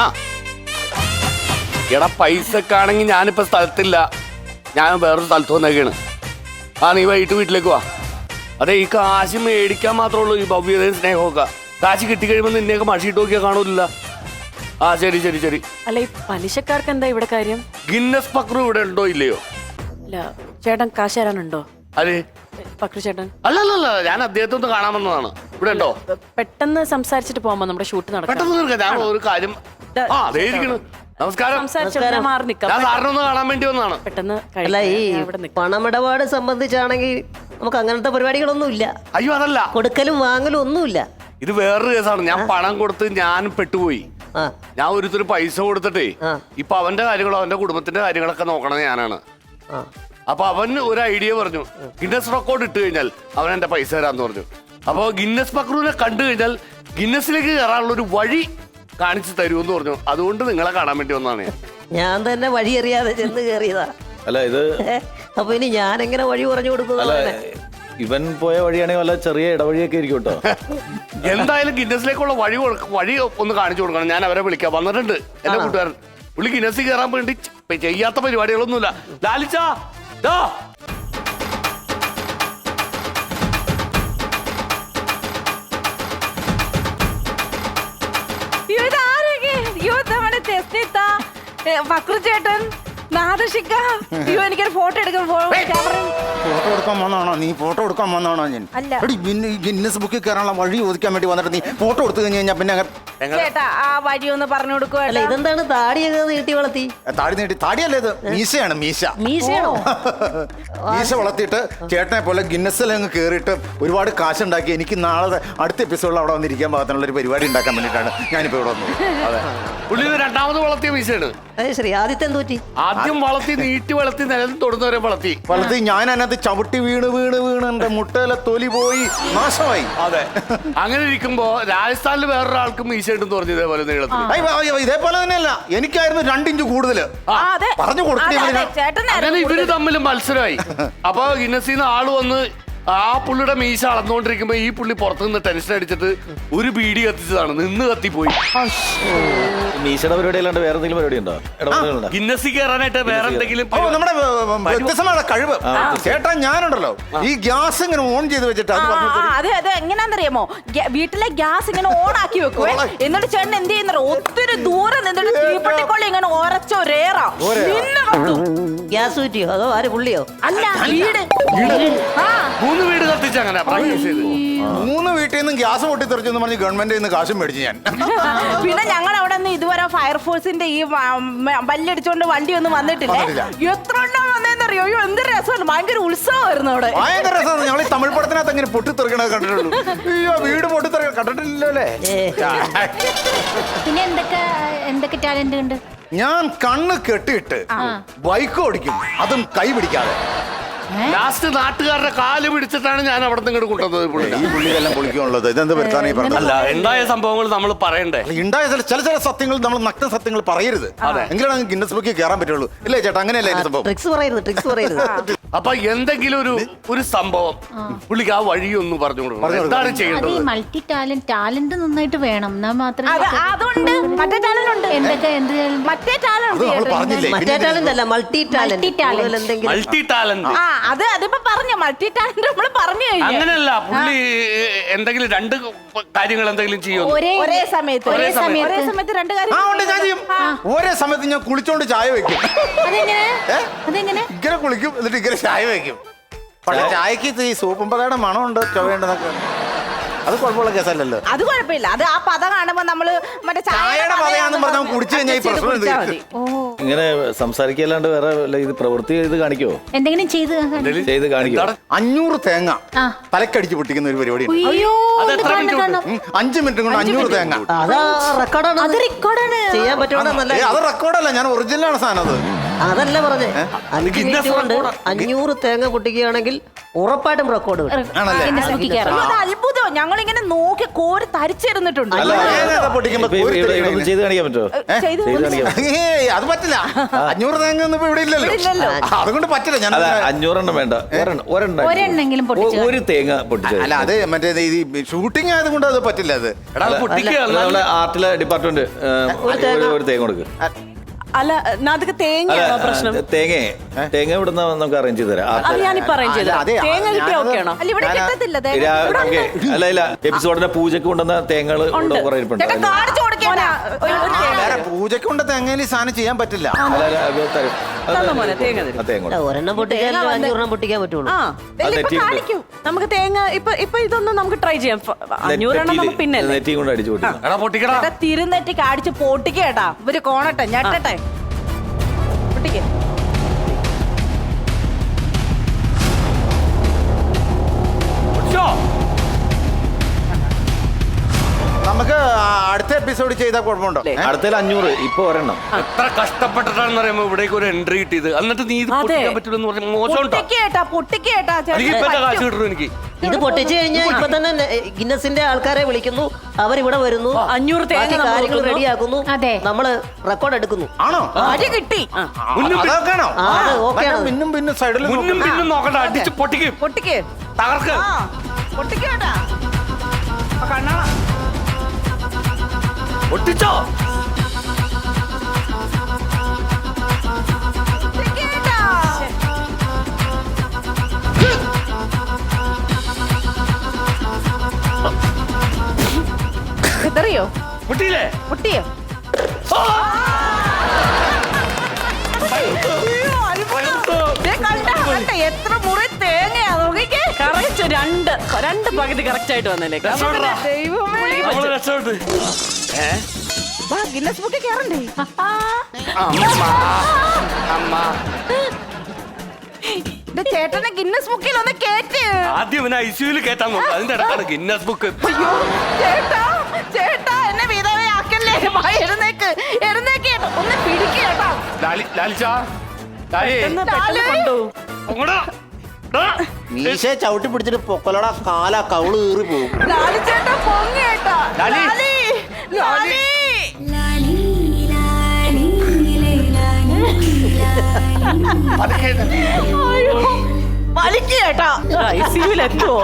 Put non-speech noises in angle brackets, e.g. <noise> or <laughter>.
ആ. എടാ പൈസക്കാണെങ്കിൽ ഞാനിപ്പോ സ്ഥലത്തില്ല. ഞാൻ വേറൊരു സ്ഥലത്ത് വന്നേക്കാണ്. ആ നീ വൈകിട്ട് വീട്ടിലേക്ക് വാ. അതെ ഈ കാശ് മേടിക്കാൻ മാത്രമേ ഉള്ളൂ ഈ ഭവ്യതയും സ്നേഹമൊക്കെ. കാശ് കിട്ടി കഴിയുമ്പോൾ നിന്നെയൊക്കെ മഷിയിട്ട് നോക്കിയാൽ കാണൂല ആ ശരി ശരി ശരി. അല്ല ഈ പലിശക്കാർക്ക് എന്താ ഇവിടെ കാര്യം? ഗിന്നസ് പക്രു ഇവിടെ ഉണ്ടോ ഇല്ലയോ? അല്ല ചേട്ടൻ കാശ് തരാനുണ്ടോ? അതെ പക്രു ചേട്ടൻ. അല്ല അല്ല അല്ല ഞാൻ അദ്ദേഹത്തെ ഒന്ന് കാണാൻ വന്നതാണ്. ഇവിടെ ഉണ്ടോ? പെട്ടെന്ന് സംസാരിച്ചിട്ട് പോകുമ്പോ നമ്മുടെ ഷൂട്ട് നടക്കാം പെട്ടെന്ന് തീർക്കാം. ഞാൻ ഒരു കാര്യം നമസ്കാരം. സംസാരിച്ചിട്ട് ഞാൻ മാറി ഞാൻ സാറിനെ കാണാൻ വേണ്ടി വന്നതാണ്. പെട്ടെന്ന് അല്ല ഈ പണമിടപാട് സംബന്ധിച്ചാണെങ്കിൽ നമുക്ക് അങ്ങനത്തെ പരിപാടികളൊന്നും ഇല്ല അയ്യോ അതല്ല. കൊടുക്കലും വാങ്ങലും ഒന്നുമില്ല. ഇത് വേറൊരു കേസാണ്. ഞാൻ പണം കൊടുത്ത് ഞാൻ പെട്ടുപോയി. ഞാൻ ഒരുത്തര് പൈസ കൊടുത്തിട്ടേ. ഇപ്പൊ അവന്റെ കാര്യങ്ങളോ അവന്റെ കുടുംബത്തിന്റെ കാര്യങ്ങളൊക്കെ നോക്കണത് ഞാനാണ്. അപ്പൊ അവൻ ഒരു ഐഡിയ പറഞ്ഞു ഗിന്നസ് റെക്കോർഡ് ഇട്ട് കഴിഞ്ഞാൽ അവൻ എന്റെ പൈസ തരാന്ന് പറഞ്ഞു. അപ്പൊ ഗിന്നസ് പക്രൂനെ കണ്ടു കഴിഞ്ഞാൽ ഗിന്നസിലേക്ക് കയറാനുള്ള ഒരു വഴി കാണിച്ചു തരുമെന്ന് പറഞ്ഞു. അതുകൊണ്ട് നിങ്ങളെ കാണാൻ വേണ്ടി വന്നാണ് ഞാൻ. തന്നെ വഴി അറിയാതെ ചെന്ന് കയറിയതാ അല്ല ഇത് അപ്പൊ ഇനി ഞാൻ എങ്ങനെ വഴി പറഞ്ഞു അല്ല ഇവൻ പോയ വഴിയാണെങ്കിൽ വല്ല ചെറിയ ഇടവഴിയൊക്കെ ആയിരിക്കും കേട്ടോ. <laughs> എന്തായാലും ഗിന്നസിലേക്കുള്ള വഴി കൊടുക്ക- വഴി ഒന്ന് കാണിച്ചു കൊടുക്കണം. ഞാൻ അവരെ വിളിക്കാം. വന്നിട്ടുണ്ട് എന്റെ കൂട്ടുകാരൻ. പുള്ളി ഗിന്നസിൽ കയറാൻ വേണ്ടി ചെ- ചെയ്യാത്ത പരിപാടികളൊന്നുമില്ല. ലാലിച്ചാ ദാ. ഏ, ഫക്രു ചേട്ടൻ നാദശിക്ക. അയ്യോ എനിക്കൊരു ഫോട്ടോ എടുക്കാൻ ഫോട്ടോ എടുക്കാൻ വന്നാണോ നീ ഫോട്ടോ എടുക്കാൻ വന്നാണോ ഞാൻ അല്ല. ഗിന്നസ് ബുക്കിൽ കയറാനുള്ള വഴി ചോദിക്കാൻ വേണ്ടി വന്നിട്ട് നീ ഫോട്ടോ എടുത്തു കഴിഞ്ഞ് കഴിഞ്ഞാൽ പിന്നെ ചേട്ടാ ആ വഴി ഒന്ന് പറഞ്ഞു അല്ല ഇതെന്താണ് താടിയൊക്കെ നീട്ടി വളർത്തി? താടി നീട്ടി താടിയല്ലേ ഇത്. മീശയാണ് മീശ. മീശയാണോ? മീശ വളർത്തിയിട്ട് ചേട്ടനെ പോലെ ഗിന്നസിൽ അങ്ങ് കയറിയിട്ട് ഒരുപാട് കാശുണ്ടാക്കി എനിക്ക് നാളെ അടുത്ത എപ്പിസോഡിൽ അവിടെ വന്നിരിക്കാൻ പാകത്തിനുള്ള ഒരു പരിപാടി ഉണ്ടാക്കാൻ വേണ്ടിയിട്ടാണ് ഞാനിപ്പോ ഇവിടെ വന്നത്. അതെ. പുള്ളി ഇത് രണ്ടാമത് വളർത്തിയ മീശയാണ്. അത് ശരി. ആദ്യത്തെ ആദ്യം വളർത്തി നീട്ടി വളർത്തി നിലത്ത് തൊടുന്നവരെ വളർത്തി. വളർത്തി ഞാൻ അതിനകത്ത് ചവിട്ടി വീണ് വീണ് വീണ് എന്റെ മുട്ടയിലെ തൊലി പോയി നാശമായി. അതെ. അങ്ങനെ ഇരിക്കുമ്പോ രാജസ്ഥാനിൽ വേറൊരാൾക്ക് മീശ ഉണ്ടെന്ന് പറഞ്ഞു ഇതേപോലെ നീളത്തിൽ അയ്യ, അയ്യോ, ഇതേപോലെ തന്നെയല്ല. എനിക്കായിരുന്നു രണ്ടിഞ്ച് കൂടുതൽ. ആ, അതെ. പറഞ്ഞു കൊടുക്കണേ അതെ, ഇവന്. അതെ, ചേട്ടൻ അങ്ങനെ ഇവർ തമ്മിൽ മത്സരമായി. <laughs> അപ്പൊ ഗിന്നസിന്ന് ആൾ വന്ന് ആ പുള്ളിയുടെ മീശ അളന്നുകൊണ്ടിരിക്കുമ്പോ ഈ പുള്ളി പുറത്തു നിന്ന് ടെൻഷൻ അടിച്ചിട്ട് ഒരു ബീഡി കത്തിച്ചതാണ്. നിന്ന് കത്തിപ്പോയി. മീശയുടെ പരിപാടി അല്ലാണ്ട് വേറെ എന്തെങ്കിലും പരിപാടി ഉണ്ടോ? ഇടപെടലുണ്ടോ? ഗിന്നസിൽ കയറാനായിട്ട് വേറെ എന്തെങ്കിലും ഓ നമ്മുടെ ഏ, ഏ, വ്യത്യസ്തമായ കഴിവ്. ചേട്ടാ ഞാനുണ്ടല്ലോ. ഈ ഗ്യാസ് ഇങ്ങനെ ഓൺ ചെയ്ത് വെച്ചിട്ട് അത് ആ, പറഞ്ഞു ആ, അതെ അതെ. എങ്ങനെയാണെന്നറിയാമോ? ഗ്യ- വീട്ടിലെ ഗ്യാസ് ഇങ്ങനെ ഓൺ ആക്കി വെക്കുവേ. എന്നിട്ട് ചേട്ടൻ എന്ത് ചെയ്യുന്ന ഒത്തിരി ദൂരെ നിന്നിട്ട് തീപ്പെട്ടിക്കൊള്ളി ഇങ്ങനെ ഒരച്ച രേറാ നിന്ന് കത്തും. ഗ്യാസ് കുറ്റിയോ അതോ ആര് പുള്ളിയോ? അല്ല വീട്. ആ. മൂന്ന് വീട് കത്തിച്ച് അങ്ങനെ പ്രാക്ടീസ് ചെയ്ത്. മൂന്ന് വീട്ടിൽ നിന്നും ഗ്യാസ് പൊട്ടിത്തെറിച്ചെന്ന് പറഞ്ഞ് ഗവൺമെന്റ് നിന്ന് കാശും മേടിച്ച് ഞാൻ. പിന്നെ ഞങ്ങൾ അവിടെ നിന്ന് ഇതുവരെ ഫയർഫോഴ്സിന്റെ ഈ വല്ലടിച്ചോണ്ട് ബല്ലടിച്ചോണ്ട് വണ്ടി ഒന്നും വന്നിട്ടില്ല. എത്ര എണ്ണം വന്നേന്നറിയോ അയ്യോ എന്ത് രസമാണ്. ഭയങ്കര ഉത്സവമായിരുന്നു അവിടെ. ഭയങ്കര രസമാണ്. ഞങ്ങൾ ഈ തമിഴ് പടത്തിനകത്ത് അങ്ങനെ പൊട്ടിത്തെറിക്കണത് കണ്ടിട്ടുള്ളൂ. അയ്യോ വീട് പൊട്ടിത്തെറിക്ക കണ്ടിട്ടില്ലല്ലോ പിന്നെ എന്തൊക്കെ എന്തൊക്കെ ടാലന്റ് ഉണ്ട്? ഞാൻ കണ്ണ് കെട്ടിയിട്ട് ബൈക്ക് ഓടിക്കും. അതും കൈ പിടിക്കാതെ. ലാസ്റ്റ് നാട്ടുകാരുടെ കാൽ പിടിച്ചിട്ടാണ് ഞാൻ അവിടെ നിന്ന് ഇങ്ങോട്ട് കൊണ്ടുവന്നത് പുള്ളിനെ. ഈ പുള്ളിയെല്ലാം പൊളിക്കാനുള്ളത് ഇതെന്ത് വരുത്താനേ പറഞ്ഞത്? അല്ല ഉണ്ടായ സംഭവങ്ങൾ നമ്മൾ പറയണ്ടേ? ഉണ്ടായ ചില ചില ചില സത്യങ്ങൾ നമ്മൾ നഗ്ന സത്യങ്ങൾ പറയരുത്. എങ്കിലാണ് ഗിന്നസ് ബുക്കിൽ കയറാൻ പറ്റുള്ളൂ. ഇല്ലേ ചേട്ടാ അങ്ങനെയല്ലേ സംഭവം? ട്രിക്സ് പറയരുത് ട്രിക്സ് പറയരുത്. <laughs> അപ്പൊ എന്തെങ്കിലും ഒരു ഒരു സംഭവം. പുള്ളിക്ക് ആ വഴി ഒന്ന് പറഞ്ഞു കൊടുക്കണം എന്താണ് അത് ഈ ചെയ്യേണ്ടത്? മൾട്ടി ടാലന്റ് ടാലന്റ് നന്നായിട്ട് വേണം. എന്നാ മാത്രമേ അത് അതുണ്ട്. മറ്റേ ടാലന്റ് എന്തൊക്കെ എന്ത് മറ്റേ അത് നമ്മൾ ടാലന്റ് പറഞ്ഞില്ലേ? മറ്റേ പിന്നെ ടാലന്റ് അല്ല മൾട്ടി ടാലന്റ് Multi talent. എന്തെങ്കിലും മൾട്ടി ടാലന്റ് ആ അത് അതിപ്പോ പറഞ്ഞു? മൾട്ടി ടാലന്റ് നമ്മൾ പറഞ്ഞു കഴിഞ്ഞു. അങ്ങനെയല്ല പുള്ളി എന്തെങ്കിലും രണ്ട് കാര്യങ്ങൾ എന്തെങ്കിലും ചെയ്യും ഒരേ ഒരേ സമയത്ത്. ഒരേ ഒരേ സമയത്ത്. രണ്ട് രണ്ട് ആ കാര്യം ഉണ്ട് ഞാൻ ചെയ്യും. ഒരേ സമയത്ത് ഞാൻ കുളിച്ചോണ്ട് ചായ വെക്കും. അതെങ്ങനെ? ഏ? അതെങ്ങനെ? ഇങ്ങനെ കുളിക്കും എന്നിട്ട് ഇങ്ങനെ ചായ വെക്കും. പക്ഷെ ചായക്ക് ഈ സൂപ്പും പതയുടെ മണമുണ്ട് ചുവയുണ്ടെന്നൊക്കെ അത് കുഴപ്പമുള്ള കേസല്ലല്ലോ. അത് കുഴപ്പമില്ല. അത് ആ പദം കാണുമ്പോ നമ്മൾ മറ്റേ ചായയുടെ പതയാന്ന് പറഞ്ഞാൽ കുടിച്ചു കഴിഞ്ഞാൽ ഈ പ്രശ്നം എന്ത്. ഇങ്ങനെ സംസാരിക്കല്ലാണ്ട് വേറെ ഇത് പ്രവൃത്തി ചെയ്ത് കാണിക്കോ? എന്തെങ്കിലും ചെയ്ത് കാണിക്ക്. ചെയ്ത് കാണിക്കോ? എന്താണ്? അഞ്ഞൂറ് തേങ്ങ. തലക്കടിച്ച് പൊട്ടിക്കുന്ന ഒരു പരിപാടി അഞ്ചു അയ്യോ അത് എത്ര മിനിറ്റ് അഞ്ച് മിനിറ്റ് കൊണ്ട് അഞ്ഞൂറ് തേങ്ങ. അതാ റെക്കോർഡാണ് അത് റെക്കോർഡാണ് ചെയ്യാൻ അത് റെക്കോർഡല്ല ഞാൻ ഒറിജിനലാണ് സാധനം അത്. അതല്ല പറഞ്ഞേ. അഞ്ച് Guinness മിനിറ്റ് കൊണ്ട് record അഞ്ഞൂറ് തേങ്ങ പൊട്ടിക്കുകയാണെങ്കിൽ ഉറപ്പായിട്ടും റെക്കോർഡ് ആണല്ലേ? അത് അത്ഭുതം. ഞങ്ങൾ ഇങ്ങനെ നോക്കി കോരി തരിച്ചിരുന്നിട്ടുണ്ട്. അല്ല തേങ്ങ പൊട്ടിക്കുമ്പോ ചെയ്ത് കാണിക്കാൻ പറ്റുമോ? ചെയ്ത് ചെയ്ത് കാണിക്കാം ഏയ് അത് പറ്റില്ല. അഞ്ഞൂറ് തേങ്ങ ഒന്നും ഇപ്പൊ ഇവിടെ ഇല്ലല്ലോ. ഇല്ലല്ലോ. അതുകൊണ്ട് പറ്റില്ല. ഞാൻ അല്ല അഞ്ഞൂറെണ്ണം വേണ്ട. ഒരെണ്ണം ഒരെണ്ണം ഒരെണ്ണെങ്കിലും പൊട്ടിച്ച് ഒ- ഒരു തേങ്ങ പൊട്ടിച്ചു അല്ല അത് മറ്റേ ഈ ഷൂട്ടിംഗ് ആയതുകൊണ്ട് അത് പറ്റില്ല അത്. എടാ നമ്മളെ ആർട്ടിലെ ഡിപ്പാർട്ട്മെന്റ് ഒരു തേങ്ങ. കൊടുക്ക്. അല്ല നാദക്ക് തേങ്ങയാണോ പ്രശ്നം തേങ്ങ തേങ്ങ ഇവിടുന്ന് നമുക്ക് അറേഞ്ച് ചെയ്ത് തരാം. ഞാനിപ്പോ അറേഞ്ച് ചെയ്തത് തേങ്ങ കിട്ടിയ ഓക്കെ ആണോ അല്ല ഇവിടെ കിട്ടത്തില്ല തേങ്ങ. രാ- ഇവിടെ ഉണ്ട്. ഓക്കേ. അല്ല ഇല്ല എപ്പിസോഡിന്റെ പൂജക്ക് കൊണ്ടുവന്ന തേങ്ങകൾ പൂജക്ക് തേങ്ങ. കൊണ്ട് തേങ്ങയിൽ സാധനം ചെയ്യാൻ പറ്റില്ല ഒരെണ്ണം പൊട്ടിക്കാൻ അഞ്ഞൂറെണ്ണം പൊട്ടിക്കാൻ പറ്റുള്ളൂ. കാണിക്കൂ. നമുക്ക് തേങ്ങ ഇപ്പൊ ഇപ്പൊ ഇതൊന്നും നമുക്ക് ട്രൈ ചെയ്യാം. അഞ്ഞൂറെണ്ണം നമുക്ക് പിന്നെ തിരുനെറ്റി കാണിച്ച് പൊട്ടിക്കേട്ടാ ഇവർ കോണട്ടെ ഞെട്ടട്ടെ. പൊട്ടിക്കേ. നമുക്ക് അടുത്ത എപ്പിസോഡ് ചെയ്താൽ കുഴപ്പമുണ്ടോ? അടുത്തതിൽ അഞ്ഞൂറ് ഇപ്പൊ ഒരെണ്ണം. എത്ര കഷ്ടപ്പെട്ടിട്ടാണെന്ന് പറയുമ്പോ ഇവിടേക്ക് ഒരു എൻട്രി കിട്ടിയത്. എന്നിട്ട് നീ ഇത് പൊട്ടിക്കാൻ പറ്റില്ലെന്ന് പറഞ്ഞ മോശം പൊട്ടിക്കേട്ടാ പൊട്ടിക്കേട്ടാ എനിക്ക് കാശ് കിട്ടും എനിക്ക്. ഇത് പൊട്ടിച്ചു കഴിഞ്ഞാൽ ഇപ്പൊ തന്നെ ഗിന്നസിന്റെ ആൾക്കാരെ വിളിക്കുന്നു. അവരിവിടെ വരുന്നു. അഞ്ഞൂറ് കാര്യങ്ങൾ. റെഡിയാക്കുന്നു. നമ്മൾ റെക്കോർഡ് എടുക്കുന്നു. ആണോ? അടി കിട്ടി. മുന്നും പിന്നും- പിന്നും സൈഡിൽ മുന്നും പിന്നും നോക്കണ്ട. അടിച്ച് പൊട്ടിക്ക്. പൊട്ടിക്ക്. തകർക്ക്. പൊട്ടിക്കേട്ടാ കണ്ണാള. പൊട്ടിച്ചോ പൊട്ടിക്കേട്ടാ ഇതറിയോ പൊട്ടിയില്ലേ രണ്ട് പകുതി കറക്റ്റ് ആയിട്ട് വന്നല്ലേ? ഗിന്നസ് ബുക്ക് കയറണ്ടേ ചേട്ടനെ ഗിന്നസ് ബുക്കിൽ ഒന്ന് കേറ്റ്. ആദ്യം ഇവനെ ഐ സിയുയിൽ നോക്കാം. അതിന്റെ ഇടക്കാണ് ഗിന്നസ് ബുക്ക്. അയ്യോ ചേട്ടാ ചേട്ടാ എന്നെ വിധവയാക്കല്ലേ വാ, എഴുന്നേക്ക് എഴുന്നേക്ക്. ഒന്ന് പിടിക്കേട്ടാ ലാലിച്ചാ. ലാലി. പെട്ടെന്ന് കൊണ്ടു. മീശ ചവിട്ടി പിടിച്ചിട്ട് പൊക്കലോടെ കാല കവൾ കീറി പോകും. ലാലിച്ചേട്ടാ പൊങ്ങേട്ടാ ലാലി. ലാലി. ലാലി. പതുക്കെ. വലിക്കേട്ടാ. ഐ സിയുലെത്തുവോ